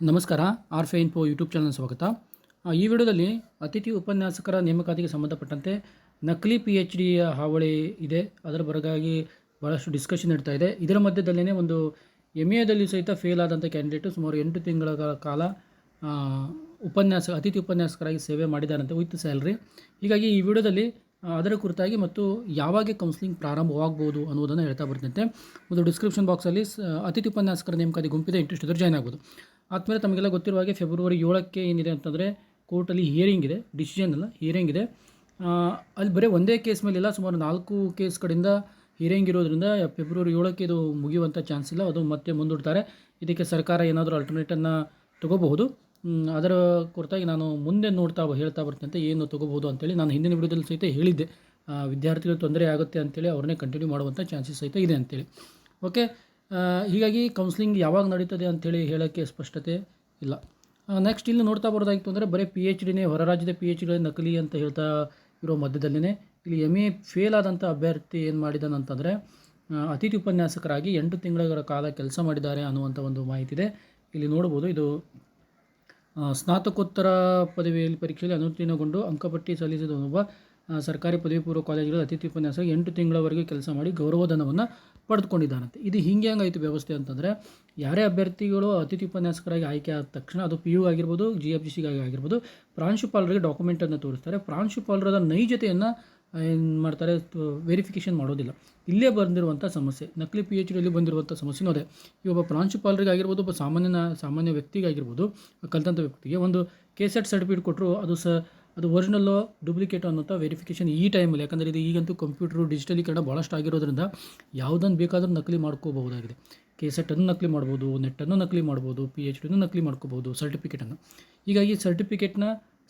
ನಮಸ್ಕಾರ ಆರ್ ಫೆ info YouTube channel ಸ್ವಾಗತ. ಈ ವಿಡಿಯೋದಲ್ಲಿ ಅತಿಥಿ ಉಪನ್ಯಾಸಕರ ನೇಮಕಾತಿಗೆ ಸಂಬಂಧಪಟ್ಟಂತೆ ನಕಲಿ ಪಿ ಎಚ್ ಡಿಯ ಹಾವಳಿ ಇದೆ. ಅದರ ಬರಗಾಗಿ ಭಾಳಷ್ಟು ಡಿಸ್ಕಷನ್ ನಡೀತಾ ಇದೆ. ಇದರ ಮಧ್ಯದಲ್ಲೇ ಒಂದು ಎಂ ಎದಲ್ಲಿ ಸಹಿತ ಫೇಲ್ ಆದಂಥ ಕ್ಯಾಂಡಿಡೇಟು ಸುಮಾರು ಎಂಟು ತಿಂಗಳ ಕಾಲ ಉಪನ್ಯಾಸ, ಅತಿಥಿ ಉಪನ್ಯಾಸಕರಾಗಿ ಸೇವೆ ಮಾಡಿದಾರಂತೆ ವಿತ್ ಸ್ಯಾಲ್ರಿ ಹೀಗಾಗಿ ಈ ವಿಡಿಯೋದಲ್ಲಿ ಅದರ ಕುರಿತಾಗಿ ಮತ್ತು ಯಾವಾಗ ಕೌನ್ಸಿಲಿಂಗ್ ಪ್ರಾರಂಭವಾಗ್ಬೋದು ಅನ್ನೋದನ್ನು ಹೇಳ್ತಾ ಬರ್ತಿದ್ದೆ ಒಂದು ಡಿಸ್ಕ್ರಿಪ್ಷನ್ ಬಾಕ್ಸಲ್ಲಿ ಅತಿಥಿ ಉಪನ್ಯಾಸಕರ ನೇಮಕಾತಿ ಗುಂಪಿದೆ ಇಂಟ್ರೆಸ್ಟ್ ಇದ್ದರೆ ಜಾಯ್ನ್ ಆಗ್ಬೋದು. ಆದಮೇಲೆ ತಮಗೆಲ್ಲ ಗೊತ್ತಿರುವ ಹಾಗೆ ಫೆಬ್ರವರಿ ಏಳಕ್ಕೆ ಏನಿದೆ ಅಂತಂದರೆ ಕೋರ್ಟಲ್ಲಿ ಹಿಯರಿಂಗ್ ಇದೆ ಡಿಸಿಷನ್ ಅಲ್ಲ ಹಿಯರಿಂಗ್ ಇದೆ. ಅಲ್ಲಿ ಬರೀ ಒಂದೇ ಕೇಸ್ ಮೇಲಿಲ್ಲ, ಸುಮಾರು ನಾಲ್ಕು ಕೇಸ್ ಕಡೆಯಿಂದ ಹಿಯರಿಂಗ್ ಇರೋದ್ರಿಂದ ಫೆಬ್ರವರಿ ಏಳಕ್ಕೆ ಇದು ಮುಗಿಯುವಂಥ ಚಾನ್ಸ್ ಇಲ್ಲ, ಅದು ಮತ್ತೆ ಮುಂದೂಡ್ತಾರೆ. ಇದಕ್ಕೆ ಸರ್ಕಾರ ಏನಾದರೂ ಅಲ್ಟರ್ನೇಟನ್ನು ತಗೋಬಹುದು. ಅದರ ಕುರಿತಾಗಿ ನಾನು ಮುಂದೆ ನೋಡ್ತಾ ಹೇಳ್ತಾ ಬರ್ತಂತೆ ಏನು ತಗೋಬಹುದು ಅಂತೇಳಿ ನಾನು ಹಿಂದಿನ ವಿಡಿಯೋದಲ್ಲಿ ಸಹಿತ ಹೇಳಿದ್ದೆ. ವಿದ್ಯಾರ್ಥಿಗಳು ತೊಂದರೆ ಆಗುತ್ತೆ ಅಂತೇಳಿ ಅವ್ರನ್ನೇ ಕಂಟಿನ್ಯೂ ಮಾಡುವಂಥ ಚಾನ್ಸಸ್ ಸಹಿತ ಇದೆ ಅಂತೇಳಿ. ಓಕೆ ಹೀಗಾಗಿ ಕೌನ್ಸಿಲಿಂಗ್ ಯಾವಾಗ ನಡೀತದೆ ಅಂಥೇಳಿ ಹೇಳೋಕ್ಕೆ ಸ್ಪಷ್ಟತೆ ಇಲ್ಲ. ನೆಕ್ಸ್ಟ್ ಇಲ್ಲಿ ನೋಡ್ತಾ ಬರೋದಾಗಿತ್ತು ಅಂದರೆ ಬರೀ ಪಿ ಎಚ್ ಡಿನೇ ಹೊರ ರಾಜ್ಯದ ಪಿ ಎಚ್ ಡಿಗಳೇ ನಕಲಿ ಅಂತ ಹೇಳ್ತಾ ಇರೋ ಮಧ್ಯದಲ್ಲೇ ಇಲ್ಲಿ ಎಂ ಎ ಫೇಲ್ ಆದಂಥ ಅಭ್ಯರ್ಥಿ ಏನು ಮಾಡಿದಾನಂತಂದರೆ ಅಂತಂದರೆ ಅತಿಥಿ ಉಪನ್ಯಾಸಕರಾಗಿ ಎಂಟು ತಿಂಗಳ ಕಾಲ ಕೆಲಸ ಮಾಡಿದ್ದಾರೆ ಅನ್ನುವಂಥ ಒಂದು ಮಾಹಿತಿ ಇದೆ. ಇಲ್ಲಿ ನೋಡ್ಬೋದು ಇದು ಸ್ನಾತಕೋತ್ತರ ಪದವಿಯಲ್ಲಿ ಪರೀಕ್ಷೆಯಲ್ಲಿ ಅನುತ್ತೀರ್ಣಗೊಂಡು ಅಂಕಪಟ್ಟಿ ಸಲ್ಲಿಸಿದ ಒಬ್ಬ ಸರ್ಕಾರಿ ಪದವಿ ಪೂರ್ವ ಕಾಲೇಜುಗಳ ಅತಿಥಿ ಉಪನ್ಯಾಸ ಎಂಟು ತಿಂಗಳವರೆಗೆ ಕೆಲಸ ಮಾಡಿ ಗೌರವಧನವನ್ನು ಪಡೆದುಕೊಂಡಿದ್ದಾನಂತೆ. ಇದು ಹಿಂಗೆ ಹೆಂಗಾಯಿತು ವ್ಯವಸ್ಥೆ ಅಂತಂದರೆ, ಯಾರೇ ಅಭ್ಯರ್ಥಿಗಳು ಅತಿಥಿ ಉಪನ್ಯಾಸಕರಾಗಿ ಆಯ್ಕೆ ಆದ ತಕ್ಷಣ ಅದು ಪಿ ಯು ಆಗಿರ್ಬೋದು ಜಿ ಎಫ್ ಜಿ ಸಿಗಾಗಿ ಆಗಿರ್ಬೋದು, ಪ್ರಾಂಶುಪಾಲರಿಗೆ ಡಾಕ್ಯುಮೆಂಟನ್ನು ತೋರಿಸ್ತಾರೆ. ಪ್ರಾಂಶುಪಾಲರದ ನೈಜತೆಯನ್ನು ಏನು ಮಾಡ್ತಾರೆ ವೆರಿಫಿಕೇಷನ್ ಮಾಡೋದಿಲ್ಲ. ಇಲ್ಲೇ ಬಂದಿರುವಂಥ ಸಮಸ್ಯೆ, ನಕಲಿ ಪಿ ಎಚ್ ಡಿಯಲ್ಲಿ ಬಂದಿರುವಂಥ ಸಮಸ್ಯೆನೂ ಅದೇ ಈ ಒಬ್ಬ ಪ್ರಾಂಶುಪಾಲರಿಗೆ ಆಗಿರ್ಬೋದು, ಒಬ್ಬ ಸಾಮಾನ್ಯನ, ಸಾಮಾನ್ಯ ವ್ಯಕ್ತಿಗಾಗಿರ್ಬೋದು ಕಲಿತಂಥ ವ್ಯಕ್ತಿಗೆ ಒಂದು ಕೆ ಸೆಟ್ ಸರ್ಟಿಫಿಕೇಟ್ ಕೊಟ್ಟರು ಅದು ಸ ಅದು ಒರಿಜಿನಲ್ಲು ಡೂಪ್ಲಿಕೇಟ್ ಅನ್ನೋಂಥ ವೆರಿಫಿಕೇಷನ್ ಈ ಟೈಮಲ್ಲಿ ಯಾಕಂದರೆ ಇದು ಈಗಂತೂ ಕಂಪ್ಯೂಟರು ಡಿಜಿಟಲೀಕರಣ ಭಾಳಷ್ಟು ಆಗಿರೋದ್ರಿಂದ ಯಾವುದನ್ನು ಬೇಕಾದರೂ ನಕಲಿ ಮಾಡ್ಕೋಬಹುದಾಗಿದೆ. ಕೆ ಸೆಟನ್ನು ನಕಲಿ ಮಾಡ್ಬೋದು ನೆಟ್ಟನ್ನು ನಕಲಿ ಮಾಡ್ಬೋದು ಪಿ ಎಚ್ ಡಿನೂ ನಕಲಿ ಮಾಡ್ಕೋಬೋದು ಸರ್ಟಿಫಿಕೇಟನ್ನು ಹೀಗಾಗಿ ಸರ್ಟಿಫಿಕೇಟ್ನ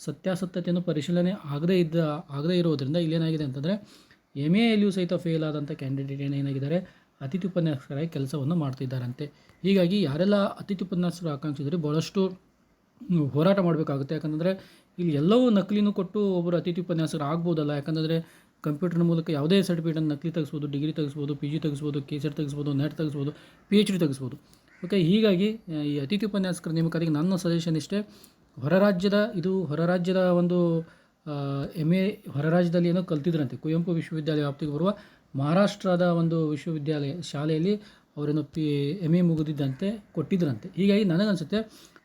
ಸತ್ಯಾಸತ್ಯತೆಯನ್ನು ಪರಿಶೀಲನೆ ಆಗದೇ ಇದ್ದ, ಆಗದೇ ಇರೋದ್ರಿಂದ ಇಲ್ಲೇನಾಗಿದೆ ಅಂತಂದರೆ ಎಂ ಎಲ್ಲಿಯೂ ಸಹಿತ ಫೇಲ್ ಆದಂಥ ಕ್ಯಾಂಡಿಡೇಟ್ ಏನೇನಾಗಿದ್ದಾರೆ ಅತಿಥಿ ಉಪನ್ಯಾಸಕರಾಗಿ ಕೆಲಸವನ್ನು ಮಾಡ್ತಿದ್ದಾರಂತೆ. ಹೀಗಾಗಿ ಯಾರೆಲ್ಲ ಅತಿಥಿ ಉಪನ್ಯಾಸಕರು ಆಕಾಂಕ್ಷಿದರೆ ಭಾಳಷ್ಟು ಹೋರಾಟ ಮಾಡಬೇಕಾಗುತ್ತೆ. ಯಾಕಂದರೆ ಇಲ್ಲಿ ಎಲ್ಲವೂ ನಕಲಿನೂ ಕೊಟ್ಟು ಒಬ್ಬರು ಅತಿಥಿ ಉಪನ್ಯಾಸಕರು ಆಗ್ಬೋದಲ್ಲ? ಯಾಕಂದರೆ ಕಂಪ್ಯೂಟರ್ ಮೂಲಕ ಯಾವುದೇ ಸರ್ಟಿಫಿಕೇಟನ್ನು ನಕಲಿ ತೆಗಿಸ್ಬೋದು, ಡಿಗ್ರಿ ತೆಗಿಸ್ಬೋದು ಪಿ ಜಿ ತೆಗಿಸ್ಬೋದು ಕೆ ಸೆಟ್ ತೆಗಿಸ್ಬೋದು ನೆಟ್ ತೆಗಿಸ್ಬೋದು ಪಿ ಎಚ್ ಡಿ ತೆಗಿಸ್ಬೋದು. ಓಕೆ ಹೀಗಾಗಿ ಈ ಅತಿಥಿ ಉಪನ್ಯಾಸಕರ ನೇಮಕಾತಿಗೆ ನನ್ನ ಸಜೆಷನ್ ಇಷ್ಟೇ. ಹೊರ ರಾಜ್ಯದ, ಇದು ಹೊರ ರಾಜ್ಯದ ಒಂದು ಎಂ ಎ ಹೊರ ರಾಜ್ಯದಲ್ಲಿ ಏನೋ ಕಲ್ತಿದ್ರಂತೆ. ಕುವೆಂಪು ವಿಶ್ವವಿದ್ಯಾಲಯ ವ್ಯಾಪ್ತಿಗೆ ಬರುವ ಮಹಾರಾಷ್ಟ್ರದ ಒಂದು ವಿಶ್ವವಿದ್ಯಾಲಯ ಶಾಲೆಯಲ್ಲಿ ಅವರೇನು ಪಿ ಎಂ ಎ ಮುಗಿದಿದ್ದಂತೆ ಕೊಟ್ಟಿದ್ರಂತೆ. ಹೀಗಾಗಿ ನನಗನ್ಸುತ್ತೆ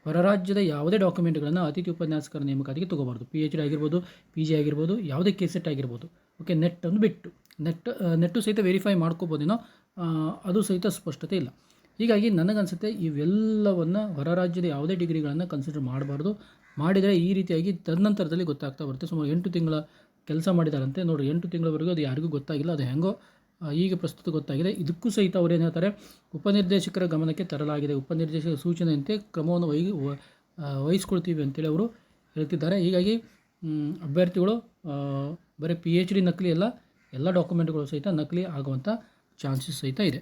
ಹೊರ ರಾಜ್ಯದ ಯಾವುದೇ ಡಾಕ್ಯುಮೆಂಟ್ಗಳನ್ನು ಅತಿಥಿ ಉಪನ್ಯಾಸಕರ ನೇಮಕಾತಿಗೆ ತಗೋಬಾರ್ದು. ಪಿ ಎಚ್ ಡಿ ಆಗಿರ್ಬೋದು ಪಿ ಜಿ ಆಗಿರ್ಬೋದು, ಯಾವುದೇ ಕೆಸೆಟ್ ಆಗಿರ್ಬೋದು. ಓಕೆ ನೆಟ್ ಅನ್ನು ಬಿಟ್ಟು ನೆಟ್ ನೆಟ್ಟು ಸಹಿತ ವೆರಿಫೈ ಮಾಡ್ಕೋಬೋದೇನೋ ಅದು ಸಹಿತ ಸ್ಪಷ್ಟತೆ ಇಲ್ಲ. ಹೀಗಾಗಿ ನನಗನ್ಸುತ್ತೆ ಇವೆಲ್ಲವನ್ನು ಹೊರ ರಾಜ್ಯದ ಯಾವುದೇ ಡಿಗ್ರಿಗಳನ್ನು ಕನ್ಸಿಡರ್ ಮಾಡಬಾರ್ದು. ಮಾಡಿದರೆ ಈ ರೀತಿಯಾಗಿ ತದನಂತರದಲ್ಲಿ ಗೊತ್ತಾಗ್ತಾ ಬರುತ್ತೆ. ಸುಮಾರು ಎಂಟು ತಿಂಗಳ ಕೆಲಸ ಮಾಡಿದಾರಂತೆ. ನೋಡಿ ಎಂಟು ತಿಂಗಳವರೆಗೂ ಅದು ಯಾರಿಗೂ ಗೊತ್ತಾಗಿಲ್ಲ. ಅದು ಹೆಂಗೋ ಈಗ ಪ್ರಸ್ತುತ ಗೊತ್ತಾಗಿದೆ. ಇದಕ್ಕೂ ಸಹಿತ ಅವ್ರು ಏನು ಹೇಳ್ತಾರೆ, ಉಪನಿರ್ದೇಶಕರ ಗಮನಕ್ಕೆ ತರಲಾಗಿದೆ. ಉಪನಿರ್ದೇಶಕರ ಸೂಚನೆಯಂತೆ ಕ್ರಮವನ್ನು ವಹಿ ವಹಿಸ್ಕೊಳ್ತೀವಿ ಅಂತೇಳಿ ಅವರು ಹೇಳ್ತಿದ್ದಾರೆ. ಹೀಗಾಗಿ ಅಭ್ಯರ್ಥಿಗಳು ಬರೀ ಪಿ ಎಚ್ ಡಿ ನಕಲಿ ಎಲ್ಲ ಎಲ್ಲ ಡಾಕ್ಯುಮೆಂಟ್ಗಳು ಸಹಿತ ನಕಲಿ ಆಗುವಂಥ ಚಾನ್ಸಸ್ ಸಹಿತ ಇದೆ.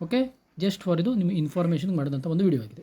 ಓಕೆ, ಜಸ್ಟ್ ಫಾರ್ ಇದು ನಿಮ್ಮ ಇನ್ಫಾರ್ಮೇಷನ್ ಮಾಡಿದಂಥ ಒಂದು ವಿಡಿಯೋ ಆಗಿದೆ.